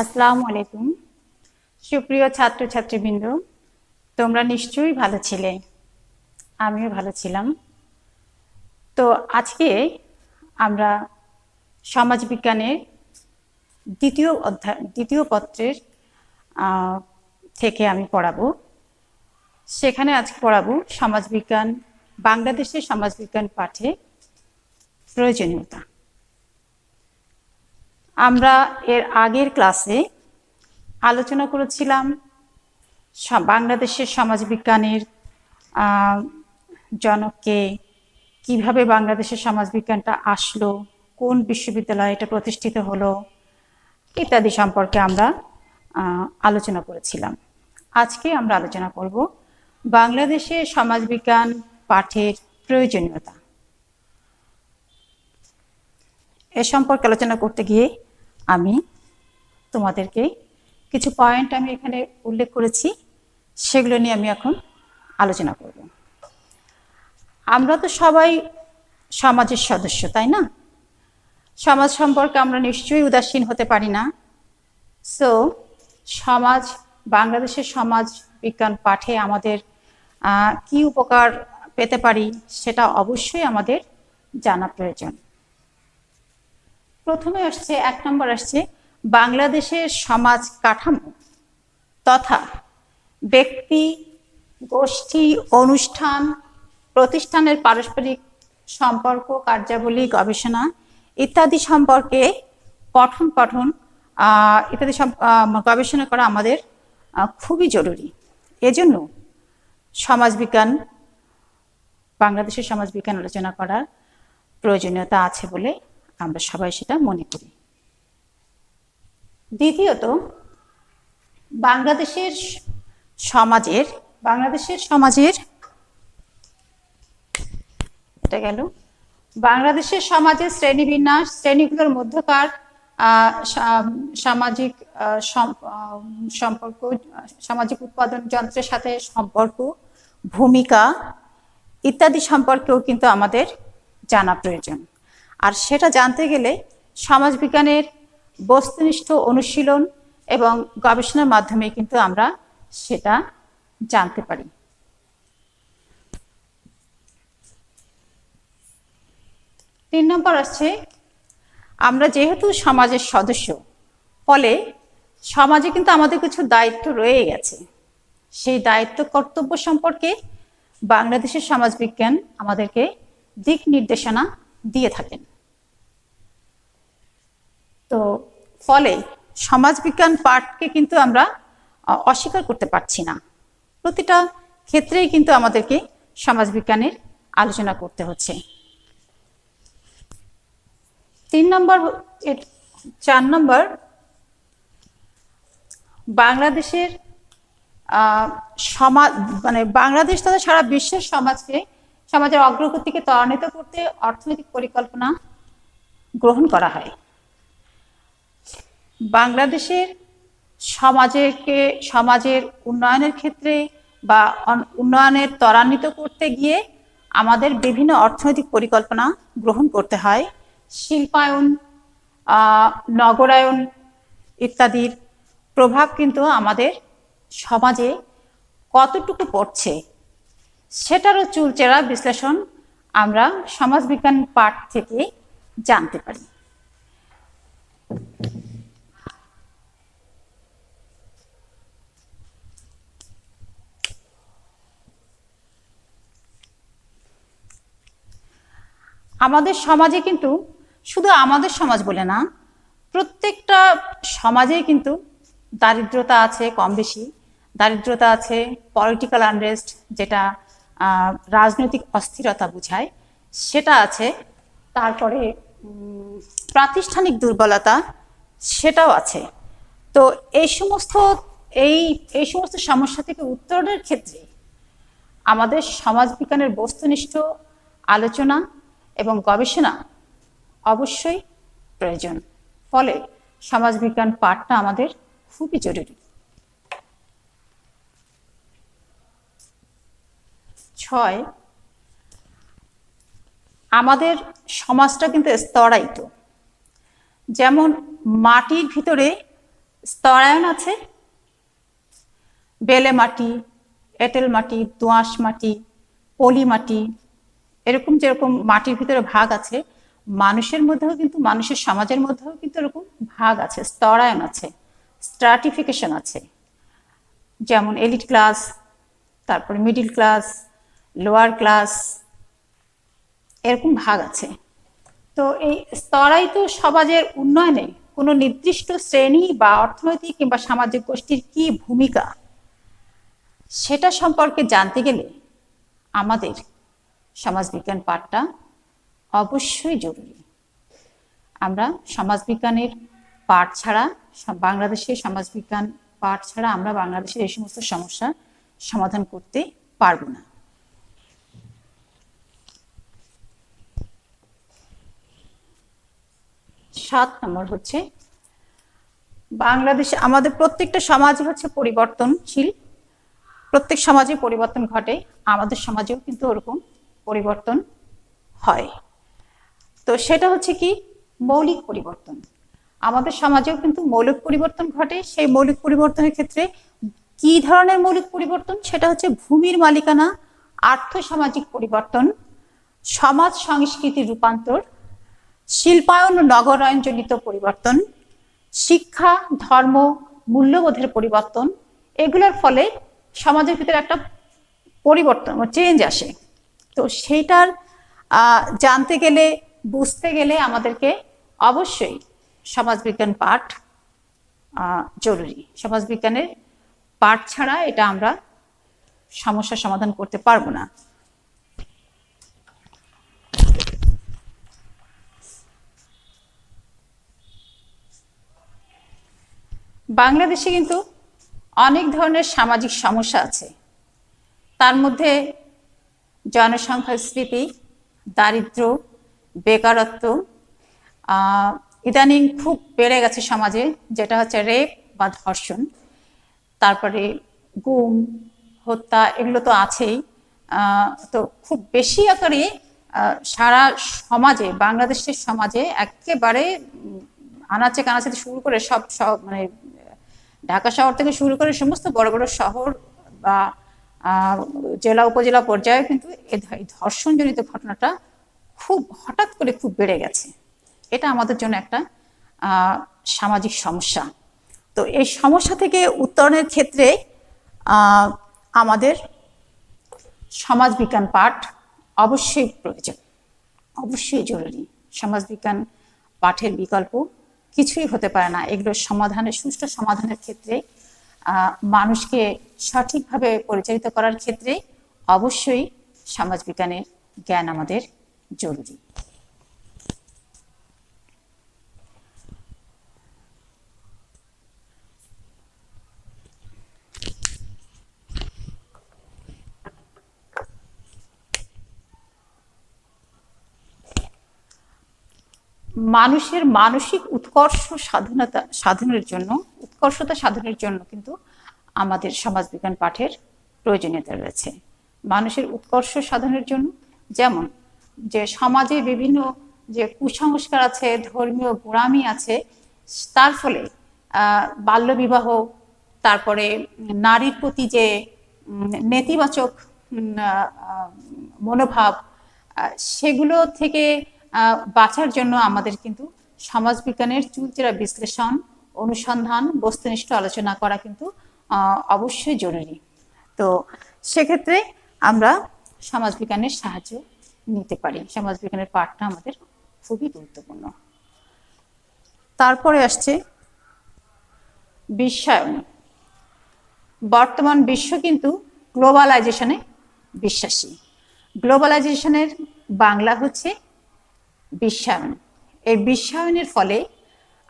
আসসালামু আলাইকুম সুপ্রিয় ছাত্রছাত্রীবৃন্দ, তোমরা নিশ্চয়ই ভালো ছিলে। আমিও ভালো ছিলাম। তো আজকে আমরা সমাজবিজ্ঞানের দ্বিতীয় অধ্যায়, দ্বিতীয় পত্রের থেকে আমি পড়াবো। সেখানে আজকে পড়াবো সমাজবিজ্ঞান, বাংলাদেশের সমাজবিজ্ঞান পাঠে প্রয়োজনীয়তা। আমরা এর আগের ক্লাসে আলোচনা করেছিলাম বাংলাদেশের সমাজবিজ্ঞানের জনককে কীভাবে বাংলাদেশের সমাজবিজ্ঞানটা আসলো, কোন বিশ্ববিদ্যালয়ে এটা প্রতিষ্ঠিত হলো ইত্যাদি সম্পর্কে আমরা আলোচনা করেছিলাম। আজকে আমরা আলোচনা করব বাংলাদেশে সমাজবিজ্ঞান পাঠের প্রয়োজনীয়তা। এ সম্পর্কে আলোচনা করতে গিয়ে আমি তোমাদেরকে কিছু পয়েন্ট আমি এখানে উল্লেখ করেছি, সেগুলো নিয়ে আমি এখন আলোচনা করব। আমরা তো সবাই সমাজের সদস্য, তাই না? সমাজ সম্পর্কে আমরা নিশ্চয়ই উদাসীন হতে পারি না। সো সমাজ, বাংলাদেশের সমাজ বিজ্ঞান পাঠে আমাদের কি উপকার পেতে পারি সেটা অবশ্যই আমাদের জানা প্রয়োজন। প্রথমে আসছে, এক নম্বর আসছে, বাংলাদেশের সমাজ কাঠামো তথা ব্যক্তি, গোষ্ঠী, অনুষ্ঠান, প্রতিষ্ঠানের পারস্পরিক সম্পর্ক, কার্যাবলী, গবেষণা ইত্যাদি সম্পর্কে পঠন পঠন ইত্যাদি গবেষণা করা আমাদের খুবই জরুরি। এজন্য সমাজবিজ্ঞান বাংলাদেশের সমাজবিজ্ঞান আলোচনা করার প্রয়োজনীয়তা আছে বলে আমরা সবাই সেটা মনে করি। দ্বিতীয়ত, বাংলাদেশের সমাজের বাংলাদেশের সমাজের, এটা গেল, বাংলাদেশের সমাজের শ্রেণীবিন্যাস, শ্রেণীগুলোর মধ্যকার সামাজিক সম্পর্ক, সামাজিক উৎপাদন যন্ত্রের সাথে সম্পর্ক, ভূমিকা ইত্যাদি সম্পর্কেও কিন্তু আমাদের জানা প্রয়োজন। আর সেটা জানতে গেলে সমাজবিজ্ঞানের বস্তুনিষ্ঠ অনুশীলন এবং গবেষণার মাধ্যমে কিন্তু আমরা সেটা জানতে পারি। তিন নম্বর আসছে, আমরা যেহেতু সমাজের সদস্য, ফলে সমাজে কিন্তু আমাদের কিছু দায়িত্ব রয়ে গেছে। সেই দায়িত্ব কর্তব্য সম্পর্কে বাংলাদেশের সমাজবিজ্ঞান আমাদেরকে দিক নির্দেশনা দিয়ে থাকেন। তো ফলে সমাজবিজ্ঞান পাঠকে কিন্তু আমরা অস্বীকার করতে পারছি না। প্রতিটা ক্ষেত্রেই কিন্তু আমাদেরকে সমাজবিজ্ঞানের আলোচনা করতে হচ্ছে। তিন নম্বর চার নম্বর, বাংলাদেশের সমাজ মানে বাংলাদেশ তথা সারা বিশ্বের সমাজকে, সমাজের অগ্রগতিকে ত্বরান্বিত করতে অর্থনৈতিক পরিকল্পনা গ্রহণ করা হয়। বাংলাদেশের সমাজকে, সমাজের উন্নয়নের ক্ষেত্রে বা উন্নয়নের ত্বরান্বিত করতে গিয়ে আমাদের বিভিন্ন অর্থনৈতিক পরিকল্পনা গ্রহণ করতে হয়। শিল্পায়ন নগরায়ন ইত্যাদির প্রভাব কিন্তু আমাদের সমাজে কতটুকু পড়ছে সেটারও চুলচেরা বিশ্লেষণ আমরা সমাজবিজ্ঞান পাঠ থেকে জানতে পারি। আমাদের সমাজে কিন্তু, শুধু আমাদের সমাজ বলে না, প্রত্যেকটা সমাজেই কিন্তু দারিদ্রতা আছে কম বেশি। দারিদ্রতা আছে পলিটিক্যাল আনরেস্ট যেটা রাজনৈতিক অস্থিরতা বোঝায়, সেটা আছে। তারপরে প্রাতিষ্ঠানিক দুর্বলতা, সেটাও আছে। তো এই সমস্ত, এই এই সমস্ত সমস্যা থেকে উত্তরণের ক্ষেত্রে আমাদের সমাজবিজ্ঞানের বস্তুনিষ্ঠ আলোচনা এবং গবেষণা অবশ্যই প্রয়োজন। ফলে সমাজবিজ্ঞান পাঠটা আমাদের খুবই জরুরি। ছয়, আমাদের সমাজটা কিন্তু স্তরায়িত। যেমন মাটির ভিতরে স্তরায়ন আছে, বেলে মাটি, এঁটেল মাটি দোআঁশ মাটি, পলি মাটি এরকম যেরকম মাটির ভিতরে ভাগ আছে, মানুষের মধ্যেও কিন্তু, মানুষের সমাজের মধ্যেও কিন্তু এরকম ভাগ আছে, স্তরায়ন আছে স্ট্রাটিফিকেশন আছে। যেমন এলিট ক্লাস তারপরে মিডিল ক্লাস লোয়ার ক্লাস এরকম ভাগ আছে। তো এই স্তরায়িত সমাজের উন্নয়নে কোনো নির্দিষ্ট শ্রেণি বা অর্থনৈতিক কিংবা সামাজিক গোষ্ঠীর কি ভূমিকা, সেটা সম্পর্কে জানতে গেলে আমাদের সমাজবিজ্ঞান পাঠটা অবশ্যই জরুরি। আমরা সমাজবিজ্ঞানের পাঠ ছাড়া, বাংলাদেশের সমাজবিজ্ঞান পাঠ ছাড়া আমরা বাংলাদেশের এই সমস্ত সমস্যা সমাধান করতে পারব না। সাত নম্বর হচ্ছে, বাংলাদেশে, আমাদের প্রত্যেকটা সমাজ হচ্ছে পরিবর্তনশীল। প্রত্যেক সমাজে পরিবর্তন ঘটে, আমাদের সমাজেও কিন্তু ওরকম। পরিবর্তন হয়। তো সেটা হচ্ছে কি? মৌলিক পরিবর্তন। আমাদের সমাজেও কিন্তু মৌলিক পরিবর্তন ঘটে। সেই মৌলিক পরিবর্তনের ক্ষেত্রে কি ধরনের মৌলিক পরিবর্তন? সেটা হচ্ছে ভূমির মালিকানা আর্থ সামাজিক পরিবর্তন, সমাজ সংস্কৃতির রূপান্তর, শিল্পায়ন ও নগরায়নজনিত পরিবর্তন, শিক্ষা, ধর্ম, মূল্যবোধের পরিবর্তন। এগুলোর ফলে সমাজের ভিতরে একটা পরিবর্তন চেঞ্জ আসে। তো সেইটার জানতে গেলে, বুঝতে গেলে আমাদেরকে অবশ্যই সমাজবিজ্ঞান পাঠ জরুরি। সমাজবিজ্ঞানের পাঠ ছাড়া এটা আমরা সমস্যা সমাধান করতে পারব না। বাংলাদেশে কিন্তু অনেক ধরনের সামাজিক সমস্যা আছে। তার মধ্যে জনসংখ্যা স্মৃতি, দারিদ্র, বেকারত্ব ইদানিং খুব বেড়ে গেছে সমাজে, যেটা হচ্ছে রেপ বা ধর্ষণ। তারপরে গুম, হত্যা, এগুলো তো আছেই। তো খুব বেশি আকারে সারা সমাজে, বাংলাদেশের সমাজে একেবারে আনাচে কানাচে শুরু করে সব সব মানে ঢাকা শহর থেকে শুরু করে সমস্ত বড় বড় শহর বা জেলা, উপজেলা পর্যায়ে কিন্তু এই ধর্ষণজনিত ঘটনাটা খুব, হঠাৎ করে খুব বেড়ে গেছে। এটা আমাদের জন্য একটা সামাজিক সমস্যা। তো এই সমস্যা থেকে উত্তরণের ক্ষেত্রে আমাদের সমাজবিজ্ঞান পাঠ অবশ্যই প্রয়োজন, অবশ্যই জরুরি। সমাজবিজ্ঞান পাঠের বিকল্প কিছুই হতে পারে না। এগুলোর সমাধানের, সুষ্ঠু সমাধানের ক্ষেত্রে মানুষকে সঠিকভাবে পরিচালিত করার ক্ষেত্রে অবশ্যই সমাজবিজ্ঞানের জ্ঞান আমাদের জরুরি। মানুষের মানসিক উৎকর্ষ সাধনতা সাধনের জন্য, উৎকর্ষতা সাধনের জন্য কিন্তু আমাদের সমাজবিজ্ঞান পাঠের প্রয়োজনীয়তা রয়েছে। মানুষের উৎকর্ষ সাধনের জন্য, যেমন যে সমাজে বিভিন্ন যে কুসংস্কার আছে, ধর্মীয় গোড়ামি আছে, তার ফলে বাল্যবিবাহ, তারপরে নারীর প্রতি যে নেতিবাচক মনোভাব সেগুলো থেকে বাঁচার জন্য আমাদের কিন্তু সমাজবিজ্ঞানের চুলচেরা বিশ্লেষণ, অনুসন্ধান, বস্তুনিষ্ঠ আলোচনা করা কিন্তু অবশ্যই জরুরি। তো সেক্ষেত্রে আমরা সমাজবিজ্ঞানের সাহায্য নিতে পারি। সমাজবিজ্ঞানের পাঠটা আমাদের খুবই গুরুত্বপূর্ণ। তারপরে আসছে বিশ্বায়ন। বর্তমান বিশ্ব কিন্তু গ্লোবালাইজেশনে বিশ্বাসী। গ্লোবালাইজেশনের বাংলা হচ্ছে বিশ্বায়ন। এই বিশ্বায়নের ফলে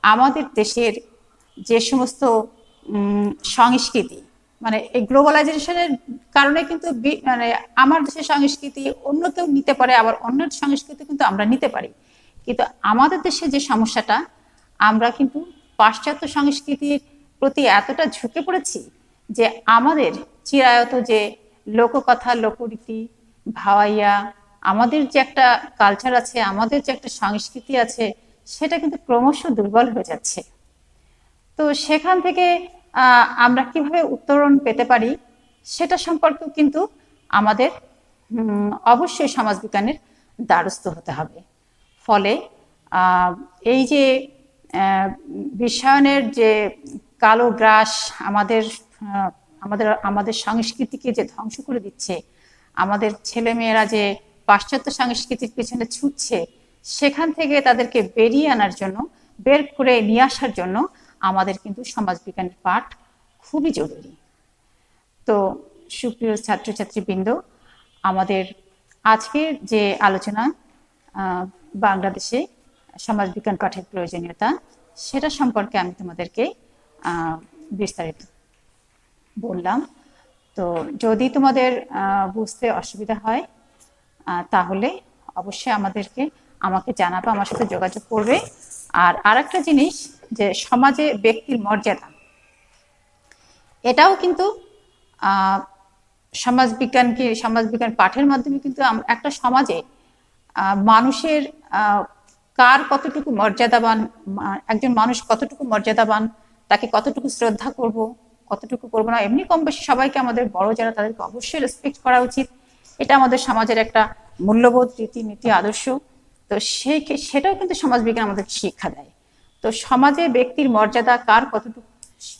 আমাদের দেশের যে সমস্ত সংস্কৃতি মানে এই গ্লোবালাইজেশনের কারণে কিন্তু মানে আমার দেশের সংস্কৃতি অন্য কেউ নিতে পারে, আবার অন্য সংস্কৃতি কিন্তু আমরা নিতে পারি। কিন্তু আমাদের দেশে যে সমস্যাটা, আমরা কিন্তু পাশ্চাত্য সংস্কৃতির প্রতি এতটা ঝুঁকে পড়েছি যে আমাদের চিরায়ত যে লোককথা, লোকরীতি, ভাওয়াইয়া আমাদের যে একটা কালচার আছে, আমাদের যে একটা সংস্কৃতি আছে, সেটা কিন্তু ক্রমশ দুর্বল হয়ে যাচ্ছে। তো সেখান থেকে আমরা কীভাবে উত্তরণ পেতে পারি, সেটা সম্পর্কেও কিন্তু আমাদের অবশ্যই সমাজবিজ্ঞানের দ্বারস্থ হতে হবে। ফলে এই যে বিশ্বায়নের যে কালো গ্রাস আমাদের আমাদের আমাদের সংস্কৃতিকে যে ধ্বংস করে দিচ্ছে, আমাদের ছেলেমেয়েরা যে পাশ্চাত্য সংস্কৃতির পিছনে ছুটছে, সেখান থেকে তাদেরকে বেরিয়ে আনার জন্য, বের করে নিয়ে আসার জন্য আমাদের কিন্তু সমাজবিজ্ঞানের পাঠ খুবই জরুরি। তো সুপ্রিয় ছাত্রছাত্রীবৃন্দ, আমাদের আজকের যে আলোচনা বাংলাদেশে সমাজবিজ্ঞান পাঠের প্রয়োজনীয়তা, সেটা সম্পর্কে আমি তোমাদেরকে বিস্তারিত বললাম। তো যদি তোমাদের বুঝতে অসুবিধা হয় তাহলে অবশ্যই আমাদেরকে আমাকে জানাবে আমার সাথে যোগাযোগ করবে। আর আরেকটা জিনিস যে সমাজে ব্যক্তির মর্যাদা এটাও কিন্তু আহ, সমাজবিজ্ঞানকে সমাজবিজ্ঞান পাঠের মাধ্যমে কিন্তু একটা সমাজে মানুষের কার কতটুকু মর্যাদাবান একজন মানুষ কতটুকু মর্যাদাবান তাকে কতটুকু শ্রদ্ধা করব কতটুকু করব না এমনি কম বেশি সবাইকে আমাদের বড় যারা তাদেরকে অবশ্যই রেসপেক্ট করা উচিত। এটা আমাদের সমাজের একটা মূল্যবোধ রীতিনীতি আদর্শ। তো সেই সেটাও কিন্তু সমাজবিজ্ঞান আমাদের শিক্ষা দেয়। তো সমাজে ব্যক্তির মর্যাদা কার কতটুকু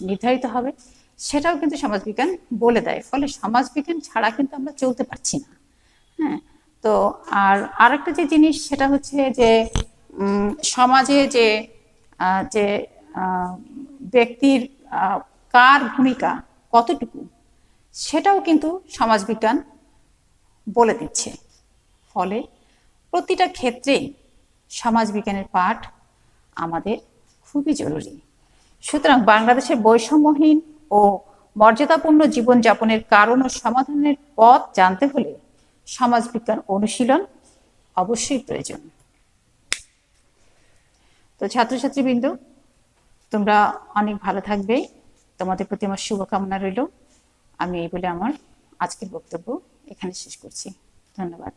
নির্ধারিত হবে, সেটাও কিন্তু সমাজবিজ্ঞান বলে দেয়। ফলে সমাজবিজ্ঞান ছাড়া কিন্তু আমরা চলতে পারছি না। হ্যাঁ তো আর আরেকটা যে জিনিস, সেটা হচ্ছে যে সমাজে যে যে ব্যক্তির কার ভূমিকা কতটুকু, সেটাও কিন্তু সমাজবিজ্ঞান বলে দিচ্ছে। ফলে প্রতিটা ক্ষেত্রেই সমাজবিজ্ঞানের পাঠ আমাদের খুবই জরুরি। সুতরাং বাংলাদেশের বৈষম্যহীন ও মর্যাদাপূর্ণ জীবনযাপনের কারণ ও সমাধানের পথ জানতে হলে সমাজবিজ্ঞান অনুশীলন অবশ্যই প্রয়োজন। তো ছাত্রছাত্রীবৃন্দ, তোমরা অনেক ভালো থাকবে। তোমাদের প্রতি আমার শুভকামনা রইল। আমি এই বলে আমার আজকের বক্তব্য এখানে শেষ করছি। ধন্যবাদ।